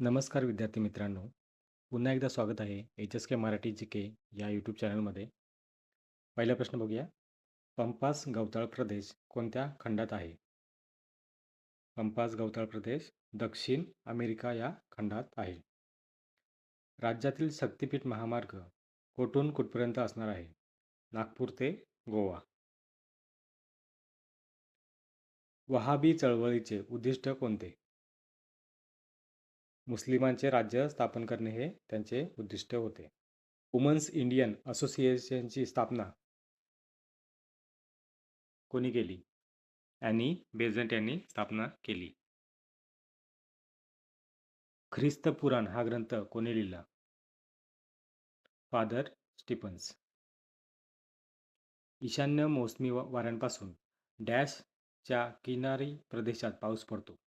नमस्कार विद्यार्थी मित्रांनो. पुन्हा एकदा स्वागत आहे H S K Marathi G K या यूट्यूब चॅनलमध्ये पहिला प्रश्न बघूया. पंपास गवताळ प्रदेश कोणत्या खंडात आहे? पंपास गवताळ प्रदेश दक्षिण अमेरिका या खंडात आहे. राज्यातील शक्तिपीठ महामार्ग कोठून कुठपर्यंत असणार आहे? नागपूर ते गोवा. वहाबी चळवळीचे उद्दिष्ट कोणते? मुस्लिमांचे राज्य स्थापन करणे हे त्यांचे उद्दिष्ट होते. वुमन्स इंडियन असोसिएशनची स्थापना कोणी केली? आणि बेझंट यांनी स्थापना केली. ख्रिस्त पुराण हा ग्रंथ कोणी लिहिला? Father Stephens. ईशान्य मोसमी वाऱ्यांपासून डॅशच्या किनारी प्रदेशात पाऊस पडतो.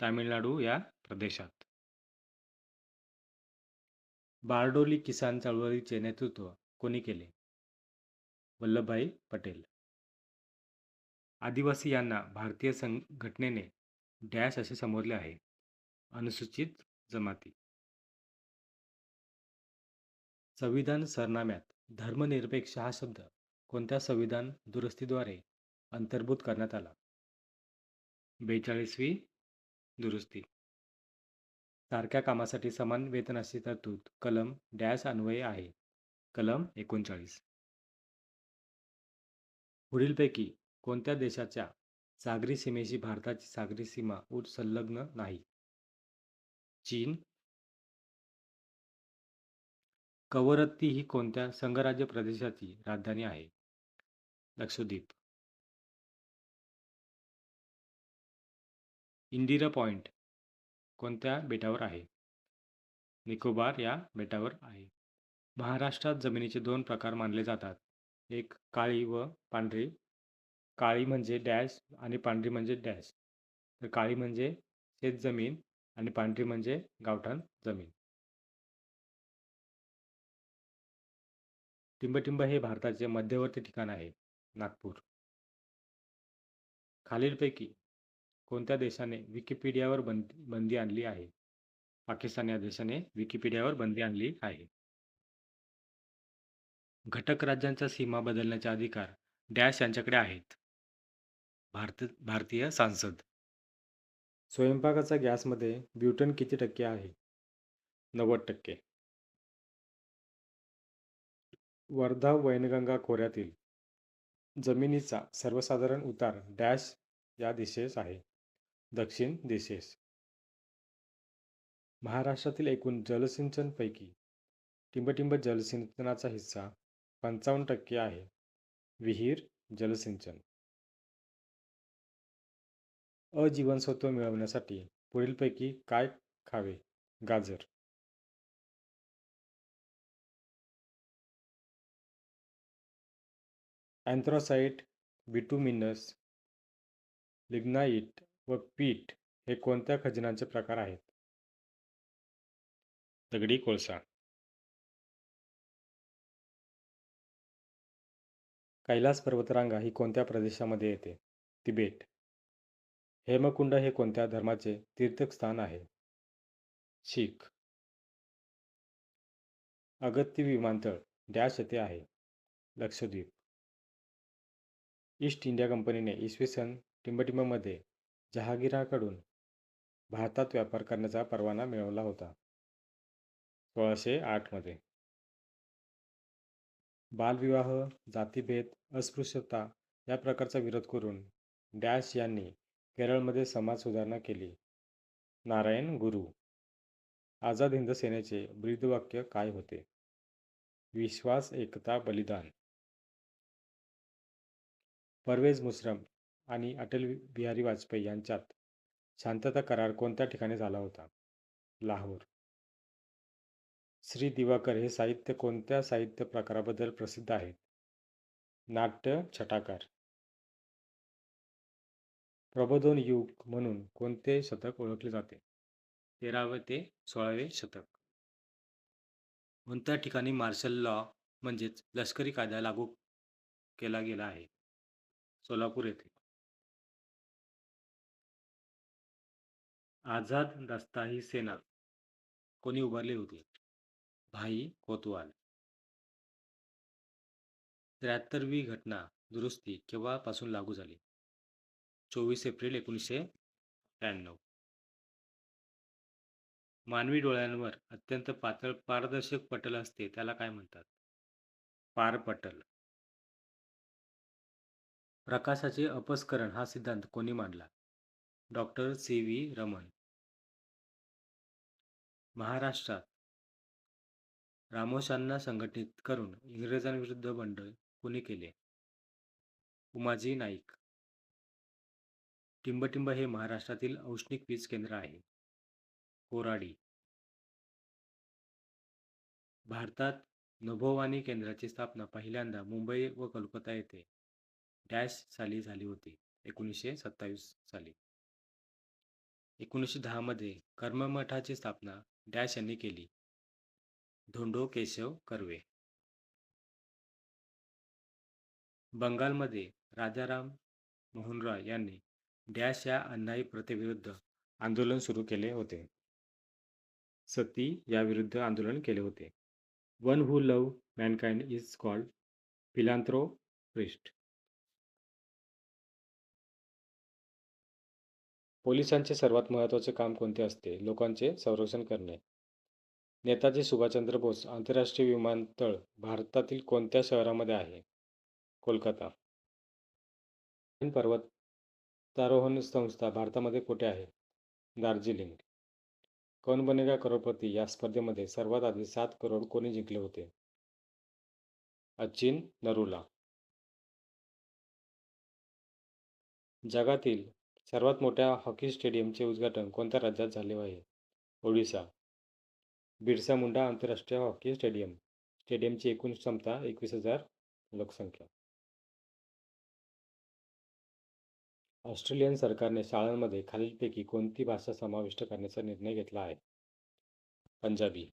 तामिळनाडू या प्रदेशात. बारडोली किसान चळवळीचे नेतृत्व कोणी केले? वल्लभभाई पटेल. आदिवासी यांना भारतीय संघटनेने डॅश असे संबोधले आहे. अनुसूचित जमाती. संविधान सरनाम्यात धर्मनिरपेक्ष हा शब्द कोणत्या संविधान दुरुस्तीद्वारे अंतर्भूत करण्यात आला? बेचाळीसवी दुरुस्ती. सारख्या कामासाठी समान वेतनाची तरतूद कलम डॅश अन्वये आहे. कलम एकोणचाळीस. पुढीलपैकी कोणत्या देशाच्या सागरी सीमेशी भारताची सागरी सीमा उट संलग्न नाही? चीन. कवरत्ती ही कोणत्या संघराज्य प्रदेशाची राजधानी आहे? लक्षद्वीप. इंदिरा पॉइंट कोणत्या बेटावर आहे? निकोबार या बेटावर आहे. महाराष्ट्रात जमिनीचे दोन प्रकार मानले जातात. एक काळी व पांढरी. काळी म्हणजे डॅश आणि पांढरी म्हणजे डॅश. तर काळी म्हणजे शेत जमीन आणि पांढरी म्हणजे गावठाण जमीन. टिंबटिंब हे भारताचे मध्यवर्ती ठिकाण आहे नागपूर. खालीलपैकी कोणत्या देशाने विकिपीडियावर बंदी बंदी आणली आहे? पाकिस्तान या देशाने विकिपीडियावर बंदी आणली आहे. घटक राज्यांच्या सीमा बदलण्याचे अधिकार डॅश यांच्याकडे आहेत. भारत भारतीय सांसद. स्वयंपाकाचा गॅसमध्ये ब्युटन किती टक्के आहे? नव्वद टक्के. वर्धा वैनगंगा खोऱ्यातील जमिनीचा सर्वसाधारण उतार डॅश या दिशेस आहे. दक्षिण दिशेस. महाराष्ट्रातील एकूण जलसिंचनपैकी टिंबटिंब जलसिंचनाचा हिस्सा पंचावन्न टक्के आहे. विहीर जलसिंचन. अजीवनसत्व मिळवण्यासाठी पुढीलपैकी काय खावे? गाजर. अँथ्रासाइट बिटुमिनस लिग्नाइट व पीठ हे कोणत्या खनिजांचे प्रकार आहेत? दगडी कोळसा. कैलास पर्वतरांगा ही कोणत्या प्रदेशामध्ये येते? तिबेट. हेमकुंड हे कोणत्या धर्माचे तीर्थस्थान आहे? शीख. अगत्ती विमानतळ डॅश येथे आहे. लक्षद्वीप. ईस्ट इंडिया कंपनीने इसवी सन टिंबटिंबमध्ये जहागीराकडून भारतात व्यापार करण्याचा परवाना मिळवला होता. सोळाशे आठमध्ये बालविवाह जातीभेद अस्पृश्यता या प्रकारचा विरोध करून डॅश यांनी केरळमध्ये समाज सुधारणा केली. नारायण गुरु. आझाद हिंद सेनेचे ब्रीदवाक्य काय होते? विश्वास एकता बलिदान. परवेज मुश्रम आणि अटल बिहारी वाजपेयी यांच्यात शांतता करार कोणत्या ठिकाणी झाला होता? लाहोर. श्री दिवाकर हे साहित्य कोणत्या साहित्य प्रकाराबद्दल प्रसिद्ध आहेत? नाट्य छटाकार. प्रबोधन युग म्हणून कोणते शतक ओळखले जाते? तेरावे ते सोळावे शतक. कोणत्या ठिकाणी मार्शल लॉ म्हणजेच लष्करी कायदा लागू केला गेला आहे? सोलापूर येथे. आझाद दस्ताही सेना कोणी उभारली होती? भाई कोतवाल. त्र्याहत्तरवी घटना दुरुस्ती केव्हापासून लागू झाली? चोवीस एप्रिल एकोणीसशे त्र्याण्णव. मानवी डोळ्यांवर अत्यंत पातळ पारदर्शक पटल असते त्याला काय म्हणतात? पारपटल प्रकाशाचे अपस्करण हा सिद्धांत कोणी मांडला? डॉक्टर सी व्ही रमन महाराष्ट्रात रामोशांना संघटित करून इंग्रजांविरुद्ध बंड कोणी केले? उमाजी नाईक. टिंबटिंब हे महाराष्ट्रातील औष्णिक वीज केंद्र आहे. कोराडी. भारतात नभोवाणी केंद्राची स्थापना पहिल्यांदा मुंबई व कोलकाता येथे डॅश साली झाली होती एकोणीसशे सत्तावीस साली. एकोणीसशे दहामध्ये कर्ममठाची स्थापना डॅश यांनी केली. धोंडो केशव कर्वे. बंगालमध्ये राजाराम मोहन रॉय यांनी डॅश या अन्यायी प्रथेविरुद्ध आंदोलन सुरू केले होते. सती याविरुद्ध आंदोलन केले होते. One who love mankind is called philanthropist पोलिसांचे सर्वात महत्त्वाचे काम कोणते असते? लोकांचे संरक्षण करणे. नेताजी सुभाषचंद्र बोस आंतरराष्ट्रीय विमानतळ भारतातील कोणत्या शहरामध्ये आहे? कोलकाता. पर्वतारोहण संस्था भारतामध्ये कुठे आहे? दार्जिलिंग. कौन बनेगा करोडपती? या स्पर्धेमध्ये सर्वात आधी सात करोड कोणी जिंकले होते? अचिन नरुला. जगातील सर्वात मोठ्या हॉकी स्टेडियमचे उद्घाटन कोणत्या राज्यात झाले आहे? ओडिसा. बिरसा मुंडा आंतरराष्ट्रीय हॉकी स्टेडियम. स्टेडियमची एकूण क्षमता एकवीस हजार लोकसंख्या. ऑस्ट्रेलियन सरकारने शाळांमध्ये खालीलपैकी कोणती भाषा समाविष्ट करण्याचा निर्णय घेतला आहे? पंजाबी.